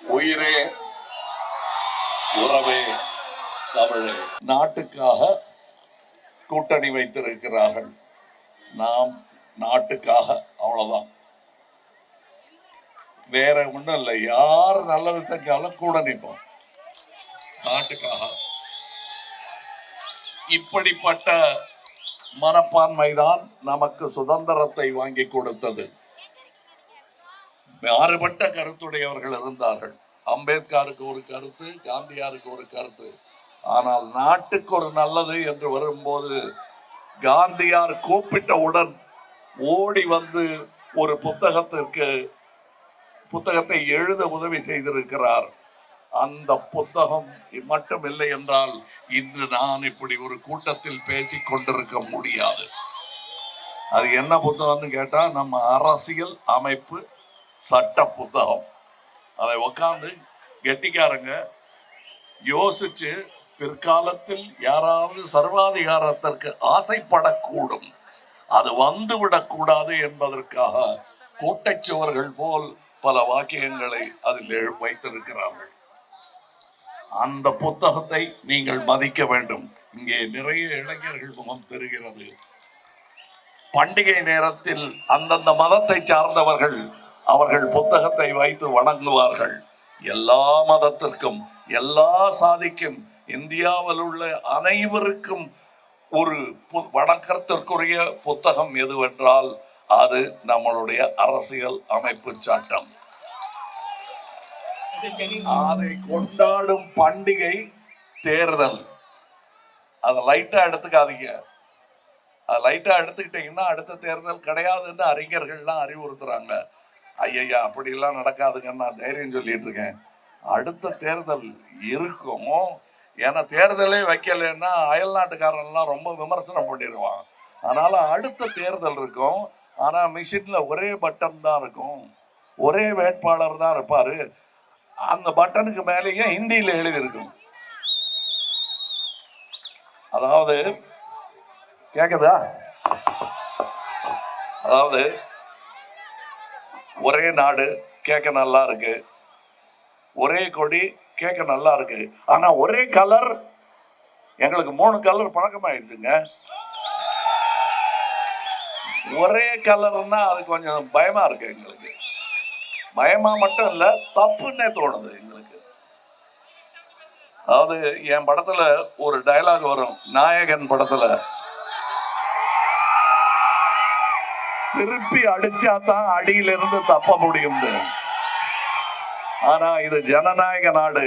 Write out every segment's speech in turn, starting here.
உயிரே உறவே தமிழே. நாட்டுக்காக கூட்டணி வைத்திருக்கிறார்கள். நாம் நாட்டுக்காக அவ்வளவுதான். வேற ஒண்ணும் இல்லை. யார் நல்லது செஞ்சாலும் கூட நிற்போம். நாட்டுக்காக. இப்படிப்பட்ட மனப்பான்மைதான் நமக்கு சுதந்திரத்தை வாங்கி கொடுத்தது. மாறுபட்ட கருத்துடையவர்கள் இருந்தார்கள். அம்பேத்கருக்கு ஒரு கருத்து காந்தியாருக்கு ஒரு கருத்து. ஆனால் நாட்டுக்கு ஒரு நல்லது என்று வரும்போது காந்தியார் கூப்பிட்டவுடன் ஓடி வந்து ஒரு புத்தகத்திற்கு புத்தகத்தை எழுத உதவி செய்திருக்கிறார். அந்த புத்தகம் மட்டும் இல்லை என்றால் இன்று நான் இப்படி ஒரு கூட்டத்தில் பேசிக் கொண்டிருக்க முடியாது. அது என்ன புத்தகம்னு கேட்டால் நம்ம அரசியல் அமைப்பு சட்ட புத்தகம் அதை உட்காந்து கெட்டிக்காரங்க யோசிச்சு பிற்காலத்தில் யாராவது சர்வாதிகாரத்திற்கு ஆசைப்படக்கூடும். அது வந்துவிடக்கூடாது என்பதற்காக கோட்டைச்சுவர்கள் போல் பல வாக்கியங்களை அதில் வைத்திருக்கிறார்கள். அந்த புத்தகத்தை நீங்கள் மதிக்க வேண்டும். இங்கே நிறைய இளைஞர்கள் முகம் தெரிகிறது. பண்டிகை நேரத்தில் அந்தந்த மதத்தை சார்ந்தவர்கள் அவர்கள் புத்தகத்தை வைத்து வணங்குவார்கள். எல்லா மதத்திற்கும் எல்லா சாதிக்கும் இந்தியாவில் உள்ள அனைவருக்கும் ஒரு பு- வணக்கத்திற்குரிய புத்தகம் எதுவென்றால் அது நம்மளுடைய அரசியல் அமைப்பு சட்டம். அதை கொண்டாடும் பண்டிகை தேர்தல். அதை லைட்டா எடுத்துக்காதீங்க. அது லைட்டா எடுத்துக்கிட்டீங்கன்னா அடுத்த தேர்தல் கிடையாதுன்னு அறிஞர்கள்லாம் அறிவுறுத்துறாங்க. ஐயா அப்படிலாம் நடக்காதுங்கன்னு நான் தைரியம் சொல்லிட்டு இருக்கேன். அடுத்த தேர்தல் இருக்கும். ஏன்னா தேர்தலே வைக்கலைன்னா அயல் நாட்டுக்காரன்லாம் ரொம்ப விமர்சனம் பண்ணிடுவான். அதனால அடுத்த தேர்தல் இருக்கும். ஆனால் மிஷினில் ஒரே பட்டன் தான் இருக்கும். ஒரே வேட்பாளர் தான் இருப்பார். அந்த பட்டனுக்கு மேலேயே ஹிந்தியில் எழுதியிருக்கும். அதாவது கேட்குதா அதாவது ஒரே நாடு கேட்க நல்லா இருக்கு. ஒரே கொடி கேட்க நல்லா இருக்கு. ஆனா ஒரே கலர் எங்களுக்கு மூணு கலர் பழக்கமாயிடுச்சுங்க. ஒரே கலர்னா அது கொஞ்சம் பயமா இருக்கு எங்களுக்கு. பயமா மட்டும் இல்லை தப்புன்னே தோணுது எங்களுக்கு. அதாவது என் படத்துல ஒரு டயலாக் வரும் நாயகன் படத்துல. திருப்பி அடிச்சா தான் அடியிலிருந்து தப்ப முடியும். ஆனா இது ஜனநாயக நாடு.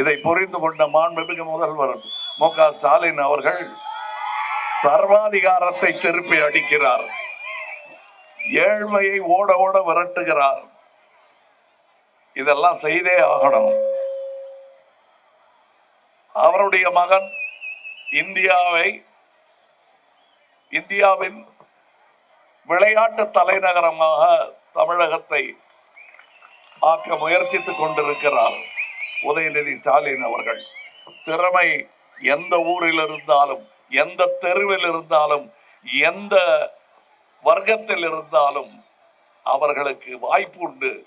இதை புரிந்து கொண்ட மாண்புமிகு முதல்வர் மு க ஸ்டாலின் அவர்கள் சர்வாதிகாரத்தை திருப்பி அடிக்கிறார். ஏழ்மையை ஓட ஓட விரட்டுகிறார். இதெல்லாம் செய்தே ஆகணும். அவருடைய மகன் இந்தியாவை இந்தியாவின் விளையாட்டு தலைநகரமாக தமிழகத்தை ஆக்க முயற்சித்துக் கொண்டிருக்கிறார் உதயநிதி ஸ்டாலின் அவர்கள். திறமை எந்த ஊரில் இருந்தாலும் எந்த தெருவில் இருந்தாலும் எந்த வர்க்கத்தில் இருந்தாலும் அவர்களுக்கு வாய்ப்பு உண்டு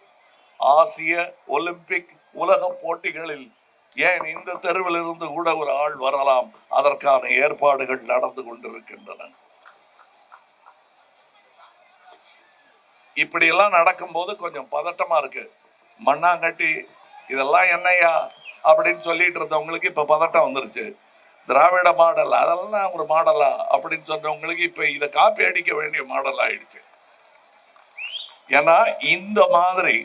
ஆசிய ஒலிம்பிக் உலக போட்டிகளில் ஏன் இந்த தெருவில் இருந்து கூட ஒரு ஆள் வரலாம்? அதற்கான ஏற்பாடுகள் நடந்து கொண்டிருக்கின்றன. இப்படியெல்லாம் நடக்கும்போது கொஞ்சம் பதட்டமாக இருக்குது மண்ணாங்கட்டி இதெல்லாம் என்னையா? அப்படின்னு சொல்லிட்டு இருந்தவங்களுக்கு இப்போ பதட்டம் வந்துருச்சு. திராவிட மாடல் அதெல்லாம் ஒரு மாடலா? அப்படின்னு சொன்னவங்களுக்கு இப்போ இதை காப்பி அடிக்க வேண்டிய மாடல் ஆயிடுச்சு. ஏன்னா இந்த மாதிரி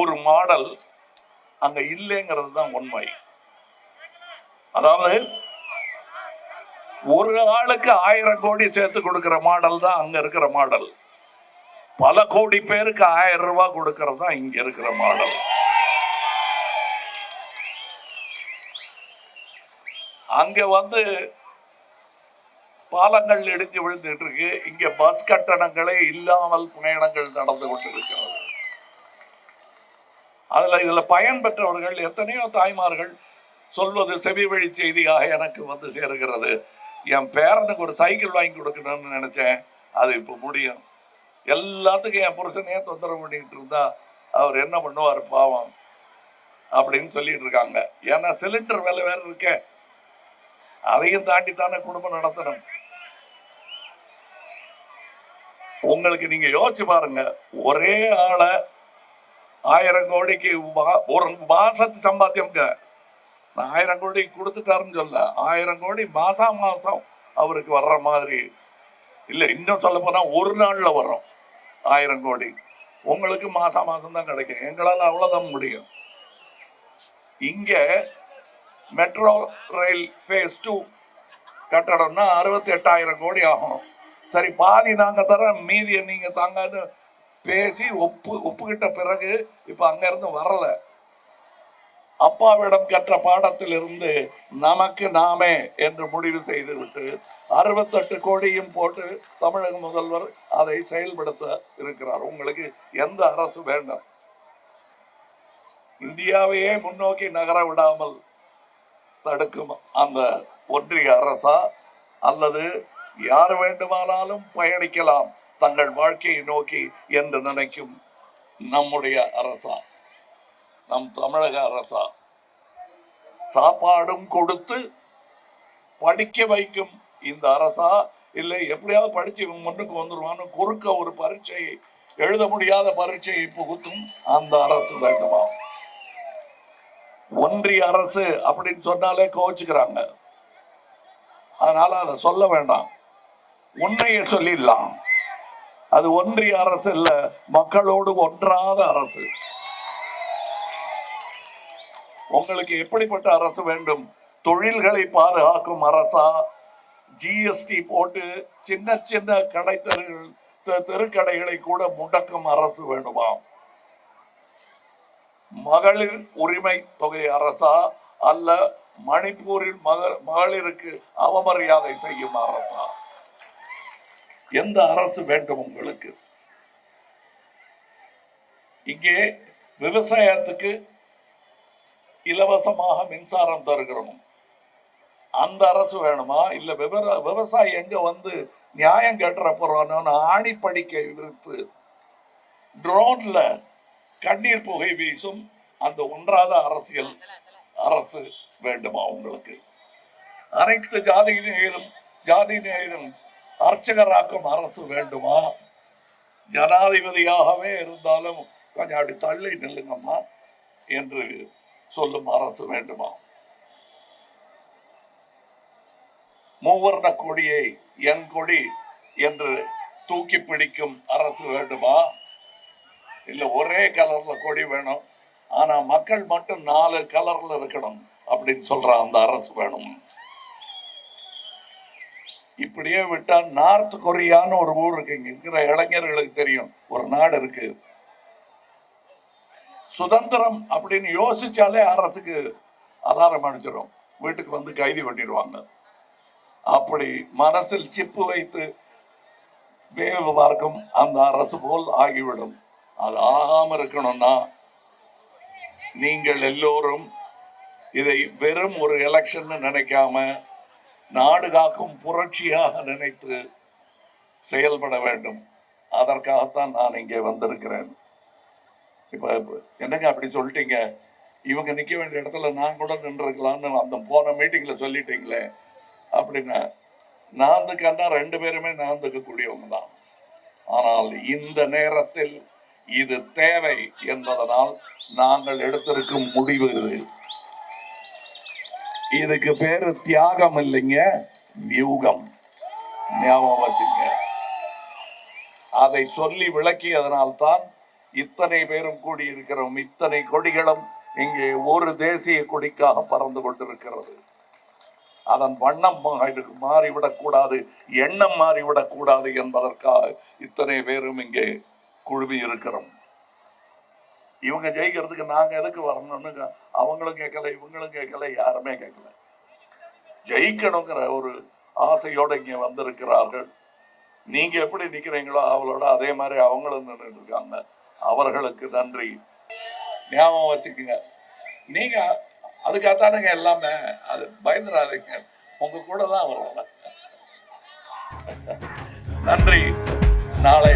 ஒரு மாடல் அங்கே இல்லைங்கிறது தான் உண்மை. அதாவது ஒரு ஆளுக்கு ஆயிரம் கோடி சேர்த்து கொடுக்குற மாடல் தான் அங்கே இருக்கிற மாடல். பல கோடி பேருக்கு ஆயிரம் ரூபாய் கொடுக்கறது தான் இங்க இருக்கிற மாடல். அங்க வந்து பாலங்கள் இடிஞ்சு விழுந்துட்டு இருக்கு. இங்க பஸ் கட்டணங்களே இல்லாமல் பயணங்கள் நடந்து கொண்டிருக்கிறது. அதுல இதுல பயன் பெற்றவர்கள் எத்தனையோ தாய்மார்கள் சொல்வது செவி வழி செய்தியாக எனக்கு வந்து சேருகிறது. என் பேரனுக்கு ஒரு சைக்கிள் வாங்கி கொடுக்கணும்னு நினைச்சேன். அது இப்ப முடியும். எல்லாத்துக்கும் என் புருஷனையே தொந்தரவு பண்ணிக்கிட்டு இருந்தா அவர் என்ன பண்ணுவார் பாவம் அப்படின்னு சொல்லிட்டு இருக்காங்க. ஏன்னா சிலிண்டர் விலை வேற இருக்கே. அதையும் தாண்டி தானே குடும்பம் நடத்தணும். உங்களுக்கு நீங்க யோசிச்சு பாருங்க ஒரே ஆளை ஆயிரம் கோடிக்கு ஒரு மாசத்து சம்பாத்தியம்ங்க நான் ஆயிரம் கோடி கொடுத்துட்டாருன்னு சொல்ல ஆயிரம் கோடி மாசா மாசம் அவருக்கு வர்ற மாதிரி. இல்ல இன்னும் சொல்ல போனா ஒரு நாள்ல வரும் ஆயிரம் கோடி. உங்களுக்கு மாசம் மாசம் தான் கிடைக்கும். எங்களால் அவ்வளோதான் முடியும். இங்கே மெட்ரோ ரயில் ஃபேஸ் டூ கட்டடம்னா அறுபத்தி எட்டாயிரம் கோடி ஆகும். சரி பாதி நாங்கள் தரோம் மீதியை நீங்கள் தாங்கன்னு பேசி ஒப்பு ஒப்புக்கிட்ட பிறகு இப்போ அங்கேருந்து வரலை வரல. அப்பாவிடம் கற்ற பாடத்திலிருந்து நமக்கு நாமே என்று முடிவு செய்துவிட்டு அறுபத்தெட்டு கோடியும் போட்டு தமிழக முதல்வர் அதை செயல்படுத்த இருக்கிறார். உங்களுக்கு எந்த அரசு வேண்டாம்? இந்தியாவையே முன்னோக்கி நகர விடாமல் தடுக்கும் அந்த ஒன்றிய அரசா? அல்லது யார் வேண்டுமானாலும் பயணிக்கலாம் தங்கள் வாழ்க்கையை நோக்கி என்று நினைக்கும் நம்முடைய அரசா? நம் தமிழக அரசா. சாப்பாடும் கொடுத்து படிக்க வைக்கும் இந்த அரசா? இல்லை எப்படியாவது படிச்சு இவன் முன்னுக்கு வந்துடுவான்னு குறுக்க ஒரு பரீட்சையை எழுத முடியாத பரீட்சையை புகுத்தும் அந்த அரசு வேண்டுமா? ஒன்றிய அரசு அப்படின்னு சொன்னாலே கோச்சுக்கிறாங்க அதனால அதை சொல்ல வேண்டாம். உண்மையை சொல்லிடலாம். அது ஒன்றிய அரசு இல்ல மக்களோடு ஒன்றாத அரசு. உங்களுக்கு எப்படிப்பட்ட அரசு வேண்டும்? தொழில்களை பாதுகாக்கும் அரசா? ஜிஎஸ்டி போட்டு சின்ன சின்ன கடை தெருகள் தெ- தெருக்கடைகளை கூட முடக்கும் அரசு வேண்டுமா மகளிர் உரிமை தொகை அரசா? அல்ல மணிப்பூரில் மக மகளிருக்கு அவமரியாதை செய்யும் அரசா? எந்த அரசு வேண்டும் உங்களுக்கு? இங்கே விவசாயத்துக்கு இலவசமாக மின்சாரம் தருகிறோம். அந்த அரசு வேணுமா? இல்லை விவர விவசாயி எங்கே வந்து நியாயம் கேட்டுற போறானு ஆணிப்படிக்கை விடுத்து ட்ரோனில் கண்ணீர் புகை வீசும் அந்த ஒன்றாத அரசியல் அரசு வேண்டுமா உங்களுக்கு? அனைத்து ஜாதியினரும் ஜாதியினரும் அர்ச்சகராக்கும் அரசு வேண்டுமா? ஜனாதிபதியாகவே இருந்தாலும் கொஞ்சம் அப்படி தள்ளி நில்லுங்கம்மா என்று சொல்லும் அரசு வேண்டுமா? மூவர்ண கொடியை என் கொடி என்று தூக்கி பிடிக்கும் அரசு வேண்டுமா? இல்ல ஒரே கலர்ல கொடி வேணும் ஆனா மக்கள் மட்டும் நாலு கலர்ல இருக்கணும் அப்படின்னு சொல்ற அந்த அரசு வேணும். இப்படியே விட்டா நார்த் கொரியான்னு ஒரு ஊர் இருக்கு இங்க இருக்கிற இளைஞர்களுக்கு தெரியும். ஒரு நாடு இருக்கு. சுதந்திரம் அப்படின்னு யோசிச்சாலே அரசுக்கு அலாரம் அடிச்சிடும் வீட்டுக்கு வந்து கைது பண்ணிடுவாங்க அப்படி மனசில் சிப்பு வைத்து வேவு பார்க்கும் அந்த அரசு போல் ஆகிவிடும். அது ஆகாம இருக்கணும்னா நீங்கள் எல்லோரும் இதை வெறும் ஒரு எலெக்ஷன் நினைக்காம நாடு காக்கும் புரட்சியாக நினைத்து செயல்பட வேண்டும். அதற்காகத்தான் நான் இங்கே வந்திருக்கிறேன். இப்போ என்னங்க அப்படி சொல்லிட்டீங்க? இவங்க நிற்க வேண்டிய இடத்துல நான் கூட நின்றுருக்கலாம்னு அந்த போன மீட்டிங்கில் சொல்லிட்டீங்களே அப்படின்னா நாந்துக்கன்னா ரெண்டு பேருமே நாந்துக்கக்கூடியவங்க தான். ஆனால் இந்த நேரத்தில் இது தேவை என்பதனால் நாங்கள் எடுத்திருக்கும் முடிவு இது. இதுக்கு பேரு தியாகம் இல்லைங்க வியூகம். ஞாபகம் வச்சுங்க. அதை சொல்லி விளக்கியதனால்தான் இத்தனை பேரும் கூடியிருக்கிறோம். இத்தனை கொடிகளும் இங்கே ஒரு தேசிய கொடிக்காக பறந்து கொண்டிருக்கிறது. அதன் வண்ணம் மாறி- மாறிவிடக்கூடாது எண்ணம் மாறிவிடக்கூடாது என்பதற்காக இத்தனை பேரும் இங்கே குழுமி இருக்கிறோம். இவங்க ஜெயிக்கிறதுக்கு நாங்க எதுக்கு வரணும்னு அவங்களும் கேட்கல இவங்களும் கேட்கல யாருமே கேட்கல. ஜெயிக்கணுங்கிற ஒரு ஆசையோட இங்க வந்திருக்கிறார்கள். நீங்க எப்படி நிக்கிறீங்களோ அவளோட அதே மாதிரி அவங்களும் நின்றுட்டு இருக்காங்க. அவர்களுக்கு நன்றி. ஞாபகம் வச்சுக்கோங்க. நீங்க அதுக்காகத்தானுங்க எல்லாமே. அது பயந்துடாதீங்க. உங்க கூட தான் வரும் நன்றி. நாளை